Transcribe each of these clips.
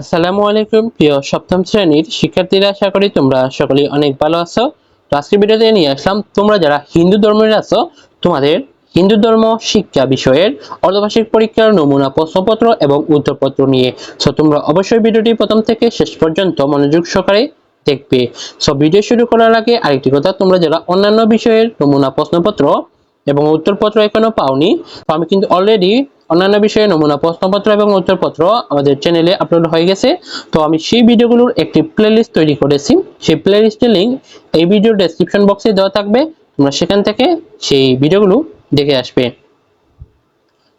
আসসালামু আলাইকুম, প্রিয় সপ্তম শ্রেণির শিক্ষার্থীরা, আশা করি তোমরা সকলেই অনেক ভালো আছো। তো আজকের ভিডিওতে নিয়ে আসলাম, তোমরা যারা হিন্দু ধর্মের আছো, তোমাদের হিন্দু ধর্ম শিক্ষা বিষয়ের অর্ধবার্ষিক পরীক্ষার নমুনা, প্রশ্নপত্র এবং উত্তরপত্র নিয়ে। সো তোমরা অবশ্যই ভিডিওটি প্রথম থেকে শেষ পর্যন্ত মনোযোগ সহকারে দেখবে। সো ভিডিও শুরু করার আগে আরেকটি কথা, তোমরা যারা অন্যান্য বিষয়ের নমুনা, প্রশ্নপত্র এবং উত্তরপত্র এখনও পাওনি। তো আমি কিন্তু অলরেডি অন্যান্য বিষয়ে নমুনা, প্রশ্নপত্র এবং উত্তরপত্র আমাদের চ্যানেলে আপলোড হয়ে গেছে। তো আমি সেই ভিডিওগুলোর একটি প্লেলিস্ট তৈরি করেছি। সেই প্লেলিস্টের লিঙ্ক এই ভিডিওর ডেসক্রিপশন বক্সে দেওয়া থাকবে। তোমরা সেখান থেকে সেই ভিডিওগুলো দেখে আসবে।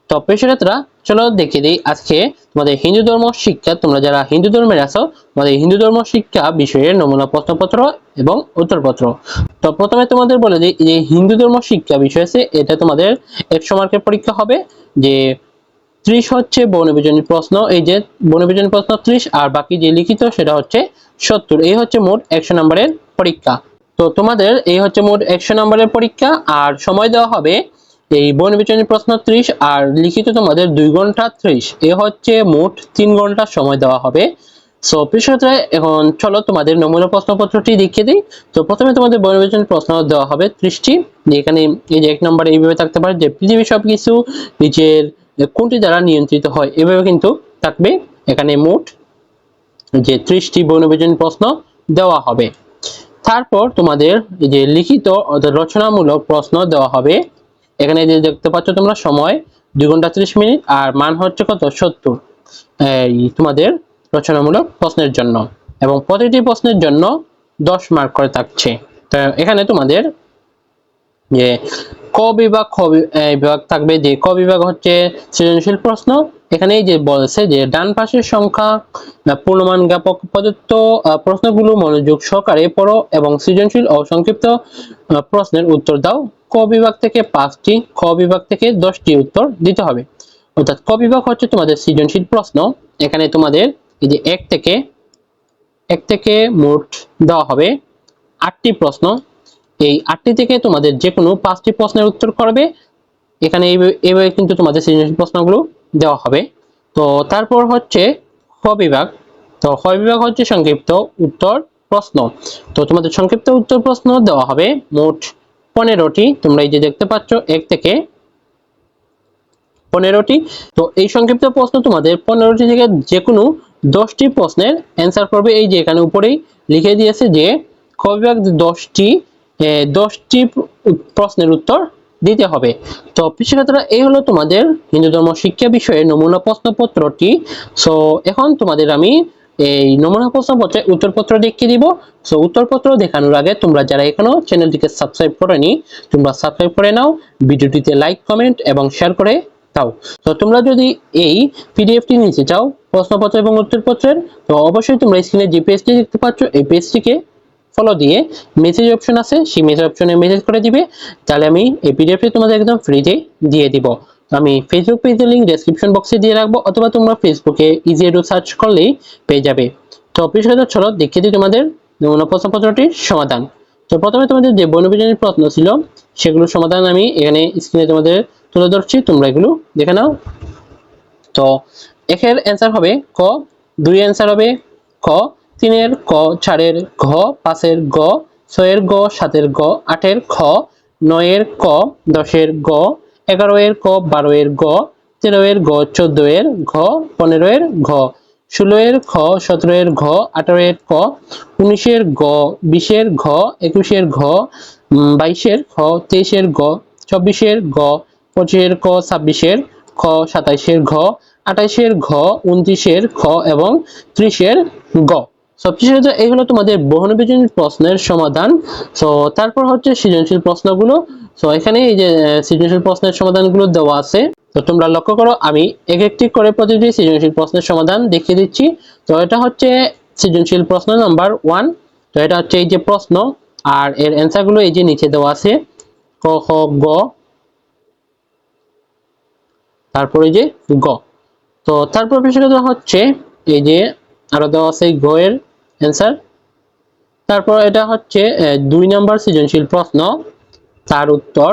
তো পেশারতরা চলো দেখে দিই আজকে তোমাদের হিন্দু ধর্ম শিক্ষা। তোমরা যারা হিন্দু ধর্মের আছো, তোমাদের হিন্দু ধর্ম শিক্ষা বিষয়ের নমুনা প্রশ্নপত্র এবং উত্তরপত্র। তো প্রথমে তোমাদের বলে দিই যে হিন্দু ধর্ম শিক্ষা বিষয় আছে, এটা তোমাদের একশো মার্কের পরীক্ষা হবে। যে ত্রিশ হচ্ছে বনবিজনী প্রশ্ন, এই যে বনবিজনী প্রশ্ন ত্রিশ, আর বাকি যে লিখিত সেটা হচ্ছে সত্তর। এই হচ্ছে মোট একশো নম্বরের পরীক্ষা। তো তোমাদের এই হচ্ছে মোট একশো নম্বরের পরীক্ষা, আর সময় দেওয়া হবে এই বনবিচনী প্রশ্ন ত্রিশ, আর লিখিত তোমাদের দুই ঘণ্টা ত্রিশ। এ হচ্ছে মোট তিন ঘণ্টা সময় দেওয়া হবে। সো পৃষ্ঠতা এখন চলো তোমাদের নমুনা প্রশ্নপত্রটি দেখিয়ে দিই। তো প্রথমে তোমাদের বনবিচন প্রশ্ন দেওয়া হবে ত্রিশটি। এখানে এই যে এক নম্বরে এইভাবে থাকতে পারে যে পৃথিবীর সবকিছু নিচের কোনটি দ্বারা নিয়ন্ত্রিত হয়, এভাবে কিন্তু থাকবে। এখানে মোট যে ত্রিশটি বনবিজন প্রশ্ন দেওয়া হবে। তারপর তোমাদের যে লিখিত অর্থাৎ রচনামূলক প্রশ্ন দেওয়া হবে। এখানে যে দেখতে পাচ্ছ তোমরা সময় দুই ঘণ্টা ত্রিশ মিনিট, আর মান হচ্ছে কত? সত্তর। এই তোমাদের রচনামূলক প্রশ্নের জন্য। এবং প্রতিটি প্রশ্নের জন্য দশ মার্ক করে থাকছে। তো এখানে তোমাদের যে ক বিভাগ, খ বিভাগ থাকবে যে ক বিভাগ হচ্ছে সৃজনশীল প্রশ্ন। এখানেই যে বলছে যে ডান পাশের সংখ্যা পূর্ণমান জ্ঞাপক প্রদত্ত প্রশ্নগুলো মনোযোগ সহকারে পড়ো এবং সৃজনশীল ও সংক্ষিপ্ত প্রশ্নের উত্তর দাও। বিভাগ থেকে পাঁচটি, খ বিভাগ থেকে দশটি উত্তর দিতে হবে। অর্থাৎ ক বিভাগ হচ্ছে তোমাদের সৃজনশীল প্রশ্ন। এখানে তোমাদের এই যে এক থেকে এক থেকে মোট দেওয়া হবে আটটি প্রশ্ন। এই আটটি থেকে তোমাদের যে কোনো পাঁচটি প্রশ্নের উত্তর করবে। এখানে এইভাবে- এইভাবে কিন্তু তোমাদের সৃজনশীল প্রশ্নগুলো দেওয়া হবে। তো তারপর হচ্ছে খ বিভাগ। তো খ বিভাগ হচ্ছে সংক্ষিপ্ত উত্তর প্রশ্ন। তো তোমাদের সংক্ষিপ্ত উত্তর প্রশ্ন দেওয়া হবে মোট পনেরোটি, তোমরা এই যে দেখতে পাচ্ছ, এক থেকে পনেরোটি। তো এই সংক্ষিপ্ত প্রশ্ন তোমাদের পনেরোটি থেকে যে কোনো দশটি প্রশ্নের অ্যান্সার করবে। এই যে এখানে উপরেই লিখে দিয়েছে যে, খ বিভাগ দশটি দশটি প্রশ্নের উত্তর দিতে হবে। তো পিছিয়ে এই হলো তোমাদের হিন্দু ধর্ম শিক্ষা বিষয়ে নমুনা প্রশ্নপত্রটি। সো এখন তোমাদের আমি এই নমুনা প্রশ্নপত্রে উত্তরপত্র দেখিয়ে দিব। সো উত্তরপত্র দেখানোর আগে তোমরা যারা এখনও চ্যানেলটিকে সাবস্ক্রাইব করেনি, তোমরা সাবস্ক্রাইব করে নাও, ভিডিওটিতে লাইক কমেন্ট এবং শেয়ার করে দাও। তো তোমরা যদি এই পিডিএফটি নিতে চাও, প্রশ্নপত্র এবং উত্তরপত্রের, তো অবশ্যই তোমরা স্ক্রিনে যে পেজটি দেখতে পাচ্ছ, এই পেজটিকে ফলো দিয়ে মেসেজ অপশন আছে, সেই মেসেজ অপশনে মেসেজ করে দিবে। তাহলে আমি এই পিডিএফটি তোমাদের একদম ফ্রিতে দিয়ে দিব। আমি ফেসবুক পেজের লিঙ্ক ডেসক্রিপশন বক্সে দিয়ে রাখব, অথবা তোমরা ফেসবুকে ইজি এডু সার্চ করলেই পেয়ে যাবে। তো অফিসগত চলো দেখিয়ে দিই তোমাদের নমুনা প্রশ্নপত্রটির সমাধান। তো প্রথমে তোমাদের যে বনবিজনের প্রশ্ন ছিল, সেগুলোর সমাধান আমি এখানে স্ক্রিনে তোমাদের তুলে ধরছি, তোমরা এগুলো দেখে নাও। তো একের অ্যান্সার হবে ক দুই অ্যান্সার হবে ক তিনের ক, চারের ঘ, পাঁচের গ, ছয়ের গ, সাতের গ, আটের খ, নয়ের ক, দশের গ এগারো এর ক বারো এর গ তেরো এর গ চোদ্দ এর ঘ পনেরো এর ঘ ষোলো এর খ সতেরো এর ঘ আঠারো এর ক উনিশের গ বিশের ঘ একুশের ঘ বাইশের খ তেইশের গ চব্বিশের গ পঁচিশের ক ছাব্বিশের খ সাতাইশের ঘ আঠাইশের ঘ উনত্রিশের খ এবং ত্রিশের গ। সহজ এই হলো তোমাদের বহুনবিজন প্রশ্নের সমাধান। তো তারপর হচ্ছে সৃজনশীল প্রশ্নগুলো। তো এখানে এই যে সৃজনশীল প্রশ্নের সমাধানগুলো দেওয়া আছে। তো তোমরা লক্ষ্য করো, আমি এক একটি করে প্রতিটি সৃজনশীল প্রশ্নের সমাধান দেখিয়ে দিচ্ছি। তো এটা হচ্ছে সৃজনশীল প্রশ্ন নাম্বার ওয়ান তো, এটা হচ্ছে এই যে প্রশ্ন, আর এর অ্যান্সারগুলো এই যে নিচে দেওয়া আছে। ক, খ, গ। তারপরে যে গ। তো, তারপর বিষয়টা হচ্ছে এই যে আরও দেওয়া আছে গ এর অ্যান্সার তারপর এটা হচ্ছে দুই নাম্বার সৃজনশীল প্রশ্ন, তার উত্তর।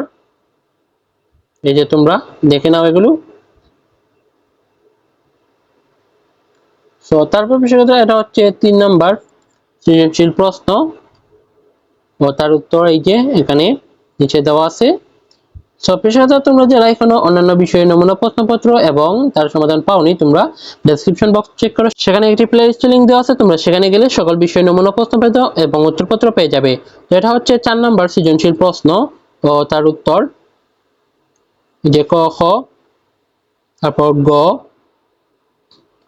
এই যে তোমরা দেখে নাও এগুলো। তো তারপর বিষয়টা এটা হচ্ছে তিন নাম্বার সৃজনশীল প্রশ্ন। ও তার উত্তর এই যে এখানে নিচে দেওয়া আছে। সো পেশাদার তোমরা এখনও অন্যান্য বিষয়ে নমুনা প্রশ্নপত্র এবং তার সমাধান পাওনি, তোমরা ডেসক্রিপশন বক্স চেক করো। সেখানে একটি প্লে লিস্ট লিংক দেওয়া আছে, তোমরা সেখানে গেলে সকল বিষয়ে নমুনা এবং উত্তরপত্র পেয়ে যাবে। হচ্ছে চার সৃজনশীল প্রশ্ন ও তার উত্তর। যে ক, খ, তারপর গ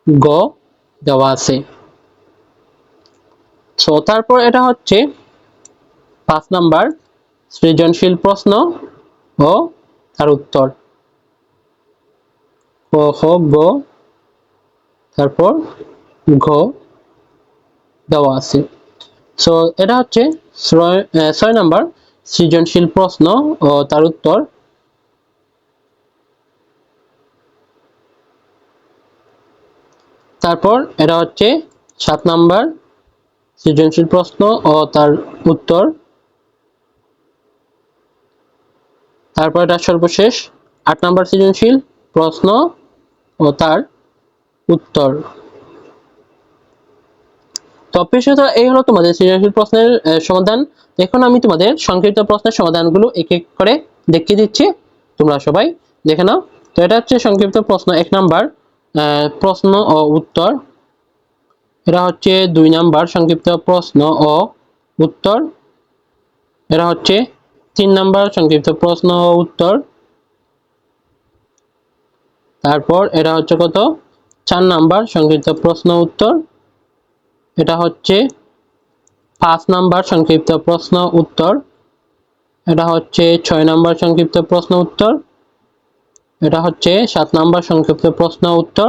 গ দেওয়া আছে। তারপর এটা হচ্ছে পাঁচ নাম্বার সৃজনশীল প্রশ্ন। ও তার উত্তর। ক খ গ, তারপর ঘ দেওয়া আছে। সো এটা হচ্ছে ছয় নাম্বার সৃজনশীল প্রশ্ন ও তার উত্তর। তারপর এটা হচ্ছে সাত নাম্বার সৃজনশীল প্রশ্ন ও তার উত্তর। তারপর এটা সর্বশেষ আট নাম্বার সৃজনশীল প্রশ্ন ও তার উত্তর। তো পেশাত এই হলো তোমাদের সৃজনশীল প্রশ্নের সমাধান। এখন আমি তোমাদের সংক্ষিপ্ত প্রশ্নের সমাধানগুলো এক এক করে দেখিয়ে দিচ্ছি। তোমরা সবাই দেখে নাও। তো এটা হচ্ছে সংক্ষিপ্ত প্রশ্ন এক নাম্বার প্রশ্ন ও উত্তর। এটা হচ্ছে দুই নাম্বার সংক্ষিপ্ত প্রশ্ন ও উত্তর। এটা হচ্ছে তিন নাম্বার সংক্ষিপ্ত প্রশ্ন উত্তর। তারপর এটা হচ্ছে কত? চার নাম্বার সংক্ষিপ্ত প্রশ্ন উত্তর। এটা হচ্ছে পাঁচ নাম্বার সংক্ষিপ্ত প্রশ্ন উত্তর। এটা হচ্ছে ছয় নাম্বার সংক্ষিপ্ত প্রশ্ন উত্তর। এটা হচ্ছে সাত নাম্বার সংক্ষিপ্ত প্রশ্ন উত্তর।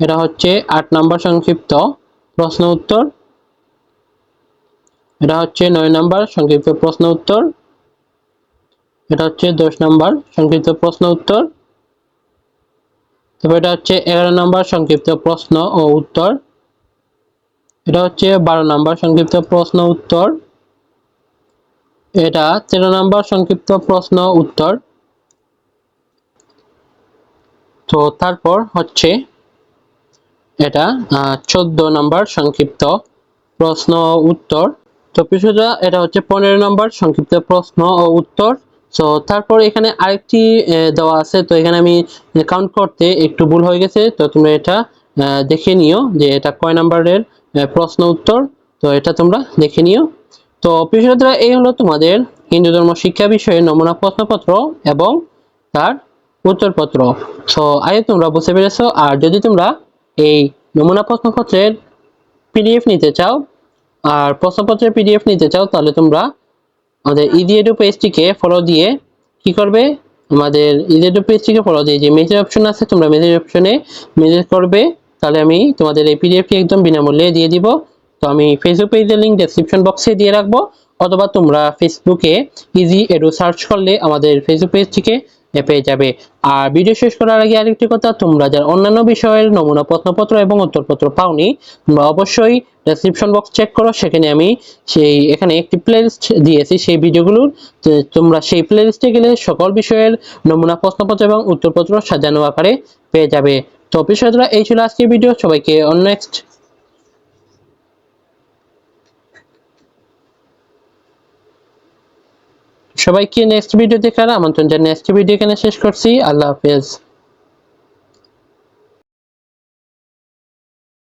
এটা হচ্ছে আট নাম্বার সংক্ষিপ্ত প্রশ্ন উত্তর। এটা হচ্ছে নয় নাম্বার সংক্ষিপ্ত প্রশ্ন উত্তর। এটা হচ্ছে দশ নাম্বার সংক্ষিপ্ত প্রশ্ন উত্তর। তারপর এটা হচ্ছে এগারো নাম্বার সংক্ষিপ্ত প্রশ্ন ও উত্তর। এটা হচ্ছে বারো নাম্বার সংক্ষিপ্ত প্রশ্ন উত্তর। এটা তেরো নাম্বার সংক্ষিপ্ত প্রশ্ন উত্তর। তো তারপর হচ্ছে এটা চোদ্দ নাম্বার সংক্ষিপ্ত প্রশ্ন উত্তর। তো পিছুটা এটা হচ্ছে পনেরো নাম্বার সংক্ষিপ্ত প্রশ্ন ও উত্তর। তো তারপর এখানে আরেকটি দেওয়া আছে। তো এখানে আমি কাউন্ট করতে একটু ভুল হয়ে গেছে। তো তোমরা এটা দেখে নিও যে এটা কয় নাম্বারের প্রশ্ন উত্তর। তো এটা তোমরা দেখে নিও। তো পিছুটা এই হলো তোমাদের হিন্দু ধর্ম শিক্ষা বিষয়ে নমুনা প্রশ্নপত্র এবং তার উত্তরপত্র। তো আগে তোমরা বুঝতে পেরেছ। আর যদি তোমরা এই নমুনা প্রশ্নপত্রের পিডিএফ নিতে চাও, আর প্রশ্নপত্রের পিডিএফ নিতে চাও, তাহলে তোমরা আমাদের ইডিএডু পেজটিকে ফলো দিয়ে কি করবে? আমাদের ইডিএডু পেজটিকে ফলো দিয়ে যে মেসেজ অপশন আছে, তোমরা মেসেজ অপশনে মেসেজ করবে। তাহলে আমি তোমাদের এই পিডিএফটি একদম বিনামূল্যে দিয়ে দিব। তো আমি ফেসবুক পেজের লিঙ্ক ডেসক্রিপশন বক্সে দিয়ে রাখব। অথবা তোমরা ফেসবুকে ইজি এডু সার্চ করলে আমাদের ফেসবুক পেজটিকে পেয়ে যাবে। আর ভিডিও শেষ করার আগে আরেকটি কথা, তোমরা যারা অন্যান্য বিষয়ের নমুনা প্রশ্নপত্র এবং উত্তরপত্র পাওনি, তোমরা অবশ্যই ডেসক্রিপশন বক্স চেক করো। সেখানে আমি সেই, এখানে একটি প্লেলিস্ট দিয়েছি সেই ভিডিওগুলোর তোমরা সেই প্লেলিস্টে গেলে সকল বিষয়ের নমুনা প্রশ্নপত্র এবং উত্তরপত্র সাজানো আকারে পেয়ে যাবে। তো বিষয়টা এই ছিল আজকের ভিডিও সবাইকে অন নেক্সট সবাইকে নেক্সট ভিডিও দেখার আমন্ত্রণ জানিয়ে নেক্সট ভিডিও এখানে শেষ করছি। আল্লাহ হাফেজ।